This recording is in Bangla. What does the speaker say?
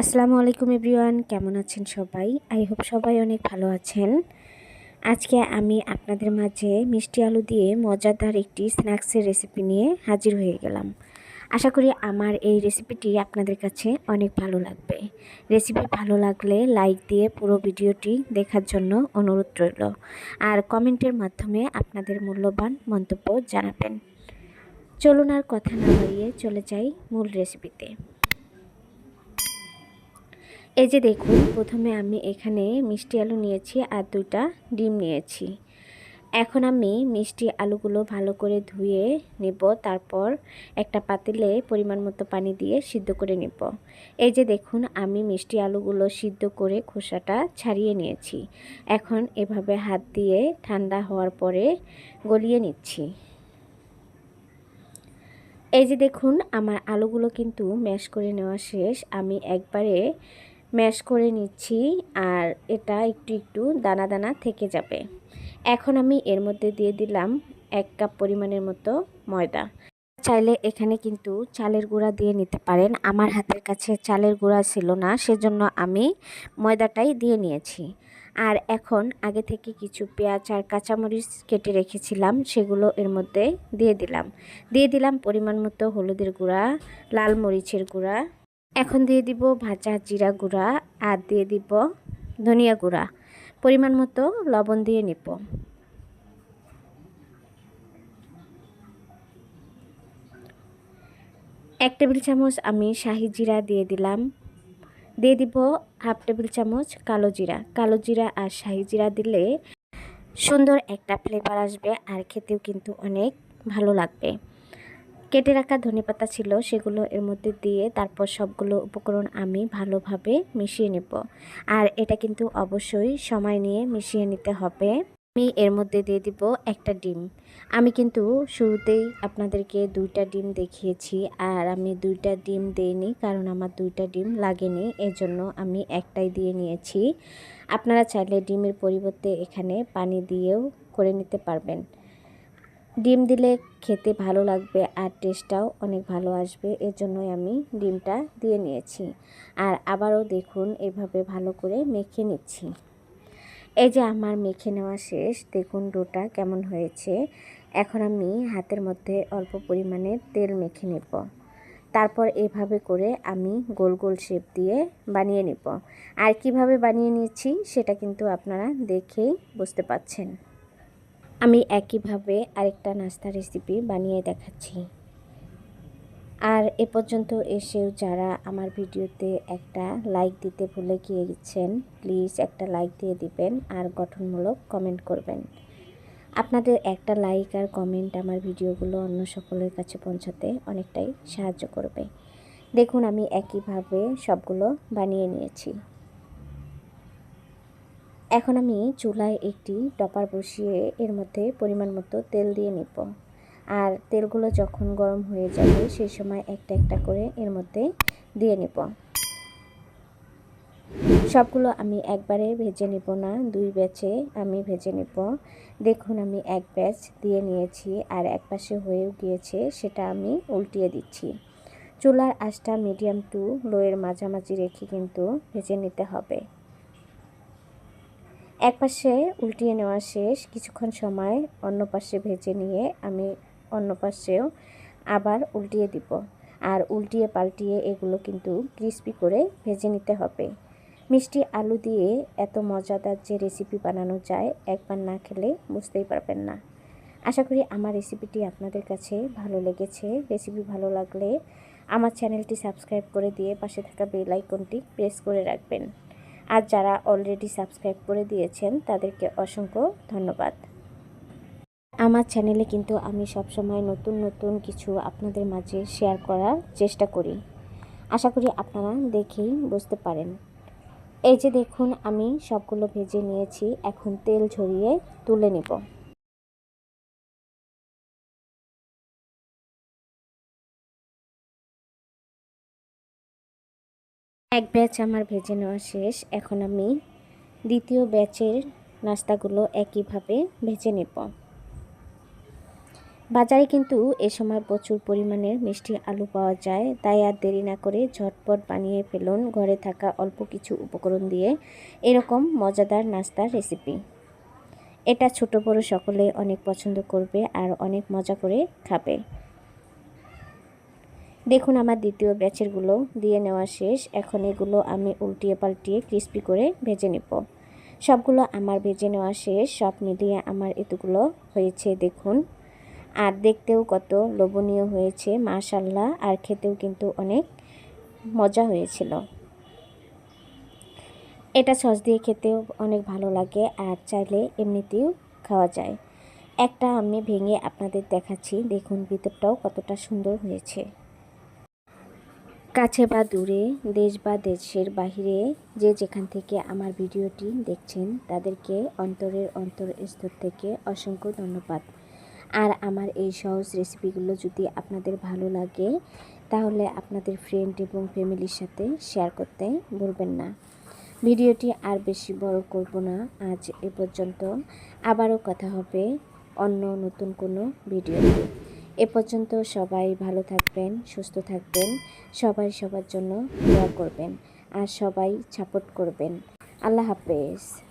আসসালামু আলাইকুম এভরিওয়ান, কেমন আছেন সবাই? আই হোপ সবাই অনেক ভালো আছেন। আজকে আমি আপনাদের মাঝে মিষ্টি আলু দিয়ে মজাদার একটি স্ন্যাক্সের রেসিপি নিয়ে হাজির হয়ে গেলাম। আশা করি আমার এই রেসিপিটি আপনাদের কাছে অনেক ভালো লাগবে। রেসিপি ভালো লাগলে লাইক দিয়ে পুরো ভিডিওটি দেখার জন্য অনুরোধ রইল। আর কমেন্টের মাধ্যমে আপনাদের মূল্যবান মন্তব্য জানাবেন। চলুন আর কথা না বাড়িয়ে চলে যাই মূল রেসিপিতে। এই যে দেখুন, প্রথমে আমি এখানে মিষ্টি আলু নিয়েছি আর দুইটা ডিম নিয়েছি। এখন আমি মিষ্টি আলুগুলো ভালো করে ধুয়ে নেব, তারপর একটা পাতিলে পরিমাণ মতো পানি দিয়ে সিদ্ধ করে নেব। এই যে দেখুন, আমি মিষ্টি আলুগুলো সিদ্ধ করে খোসাটা ছাড়িয়ে নিয়েছি। এখন এভাবে হাত দিয়ে ঠান্ডা হওয়ার পরে গলিয়ে নিচ্ছি। এই যে দেখুন, আমার আলুগুলো কিন্তু ম্যাশ করে নেওয়া শেষ। আমি একবারে ম্যাশ করে নিচ্ছি আর এটা একটু একটু দানা দানা থেকে যাবে। এখন আমি এর মধ্যে দিয়ে দিলাম এক কাপ পরিমাণের মতো ময়দা। চাইলে এখানে কিন্তু চালের গুঁড়া দিয়ে নিতে পারেন। আমার হাতের কাছে চালের গুঁড়া ছিল না, সেজন্য আমি ময়দাটাই দিয়ে নিয়েছি। আর এখন আগে থেকে কিছু পেঁয়াজ আর কাঁচামরিচ কেটে রেখেছিলাম, সেগুলো এর মধ্যে দিয়ে দিলাম। দিয়ে দিলাম পরিমাণ মতো হলুদের গুঁড়া, লাল মরিচের গুঁড়া এখন দিয়ে দিব ভাজা জিরা গুঁড়া আর দিয়ে দিব ধনিয়া গুঁড়া। পরিমাণ মতো লবণ দিয়ে নিব। এক টেবিল চামচ আমি শাহি জিরা দিয়ে দিলাম। দিয়ে দিব হাফ টেবিল চামচ কালো জিরা। কালো জিরা আর শাহি জিরা দিলে সুন্দর একটা ফ্লেভার আসবে আর খেতেও কিন্তু অনেক ভালো লাগবে। কেটে রাখা ধনেপাতা ছিল, সেগুলো এর মধ্যে দিয়ে তারপর সবগুলো উপকরণ আমি ভালোভাবে মিশিয়ে নেব। আর এটা কিন্তু অবশ্যই সময় নিয়ে মিশিয়ে নিতে হবে। আমি এর মধ্যে দিয়ে দিব একটা ডিম। আমি কিন্তু শুরুতেই আপনাদেরকে দুইটা ডিম দেখিয়েছি, আর আমি দুইটা ডিম দেইনি কারণ আমার দুইটা ডিম লাগেনি, এজন্য আমি একটাই দিয়ে নিয়েছি। আপনারা চাইলে ডিমের পরিবর্তে এখানে পানি দিয়েও করে নিতে পারবেন। ডিম দিলে খেতে ভালো লাগবে আর টেস্টটাও অনেক ভালো আসবে। এর জন্যই আমি ডিমটা দিয়ে নিয়েছি। আর আবারও দেখুন, এভাবে ভালো করে মেখে নিচ্ছি। এই যে আমার মেখে নেওয়া শেষ, দেখুন ডোটা কেমন হয়েছে। এখন আমি হাতের মধ্যে অল্প পরিমাণে তেল মেখে নেব। তারপর এভাবে করে আমি গোল গোল শেপ দিয়ে বানিয়ে নেব। আর কীভাবে বানিয়ে নিয়েছি সেটা কিন্তু আপনারা দেখেই বুঝতে পাচ্ছেন। আমি একইভাবে আরেকটা নাস্তা রেসিপি বানিয়ে দেখাচ্ছি। আর এ পর্যন্ত এসেও যারা আমার ভিডিওতে একটা লাইক দিতে ভুলে গিয়ে গেছেন প্লিজ একটা লাইক দিয়ে দিবেন আর গঠনমূলক কমেন্ট করবেন। আপনাদের একটা লাইক আর কমেন্ট আমার ভিডিওগুলো অন্য সকলের কাছে পৌঁছাতে অনেকটাই সাহায্য করবে। দেখুন, আমি একইভাবে সবগুলো বানিয়ে নিয়েছি। এখন আমি চুলায় একটি টপার বসিয়ে এর মধ্যে পরিমাণ মতো তেল দিয়ে নিব। আর তেলগুলো যখন গরম হয়ে যাবে সেই সময় একটা একটা করে এর মধ্যে দিয়ে নিব। সবগুলো আমি একবারে ভেজে নিব না, দুই ব্যাচে আমি ভেজে নিব। দেখুন, আমি এক ব্যাচ দিয়ে নিয়েছি আর এক পাশে হয়েও গিয়েছে, সেটা আমি উল্টিয়ে দিচ্ছি। চুলার আঁচটা মিডিয়াম টু লোয়ের মাঝামাঝি রেখে কিন্তু ভেজে নিতে হবে। এক পাশে উল্টিয়ে নেওয়া শেষ। কিছুক্ষণ সময় অন্য পাশে ভেজে নিয়ে আমি অন্য পাশেও আবার উল্টিয়ে দিব। আর উল্টিয়ে পাল্টিয়ে এগুলো কিন্তু ক্রিস্পি করে ভেজে নিতে হবে। মিষ্টি আলু দিয়ে এত মজাদার যে রেসিপি বানানো যায় একবার না খেলে বুঝতেই পারবেন না। আশা করি আমার রেসিপিটি আপনাদের কাছে ভালো লেগেছে। রেসিপি ভালো লাগলে আমার চ্যানেলটি সাবস্ক্রাইব করে দিয়ে পাশে থাকা বেল আইকনটি প্রেস করে রাখবেন। আর যারা অলরেডি সাবস্ক্রাইব করে দিয়েছেন, তাদেরকে অসংখ্য ধন্যবাদ। আমার চ্যানেলে কিন্তু আমি সবসময় নতুন নতুন কিছু আপনাদের মাঝে শেয়ার করার চেষ্টা করি। আশা করি আপনারা দেখেই বুঝতে পারেন। এই যে দেখুন, আমি সবগুলো ভেজে নিয়েছি, এখন তেল ঝরিয়ে তুলে নেব। এক ব্যাচ আমার ভেজে নেওয়া শেষ। এখন আমি দ্বিতীয় ব্যাচের নাস্তাগুলো একইভাবে ভেজে নেব। বাজারে কিন্তু এ সময় প্রচুর পরিমাণের মিষ্টি আলু পাওয়া যায়। তাই আর দেরি না করে ঝটপট বানিয়ে ফেলুন ঘরে থাকা অল্প কিছু উপকরণ দিয়ে এরকম মজাদার নাস্তার রেসিপি। এটা ছোট বড় সকলে অনেক পছন্দ করবে আর অনেক মজা করে খাবে। দেখুন আমার দ্বিতীয় ব্যাচেরগুলো, দিয়ে নেওয়া শেষ। এখন এগুলো আমি উল্টিয়ে পাল্টিয়ে ক্রিস্পি করে ভেজে নেব। সবগুলো আমার ভেজে নেওয়া শেষ, সব মিলিয়ে আমার এতগুলো হয়েছে দেখুন। আর দেখতেও কত লোভনীয় হয়েছে, মাশাল্লাহ। আর খেতেও কিন্তু অনেক মজা হয়েছিল। এটা সস দিয়ে খেতেও অনেক ভালো লাগে, আর চাইলে এমনিতেও খাওয়া যায়। একটা আমি ভেঙে আপনাদের দেখাচ্ছি, দেখুন ভিতরটাও কতটা সুন্দর হয়েছে। কাছে বা দূরে, দেশ বা দেশের বাহিরে যে যেখান থেকে আমার ভিডিওটি দেখছেন, তাদেরকে অন্তরের অন্তর স্তর থেকে অসংখ্য ধন্যবাদ। আর আমার এই সহজ রেসিপিগুলো যদি আপনাদের ভালো লাগে, তাহলে আপনাদের ফ্রেন্ড এবং ফ্যামিলির সাথে শেয়ার করতে ভুলবেন না। ভিডিওটি আর বেশি বড় করব না, আজ এ পর্যন্ত। আবারও কথা হবে অন্য নতুন কোনো ভিডিওতে। এ পর্যন্ত সবাই ভালো থাকবেন, সুস্থ থাকবেন, সবাই সবার জন্য দোয়া করবেন আর সবাই সাপোর্ট করবেন। আল্লাহ হাফেজ।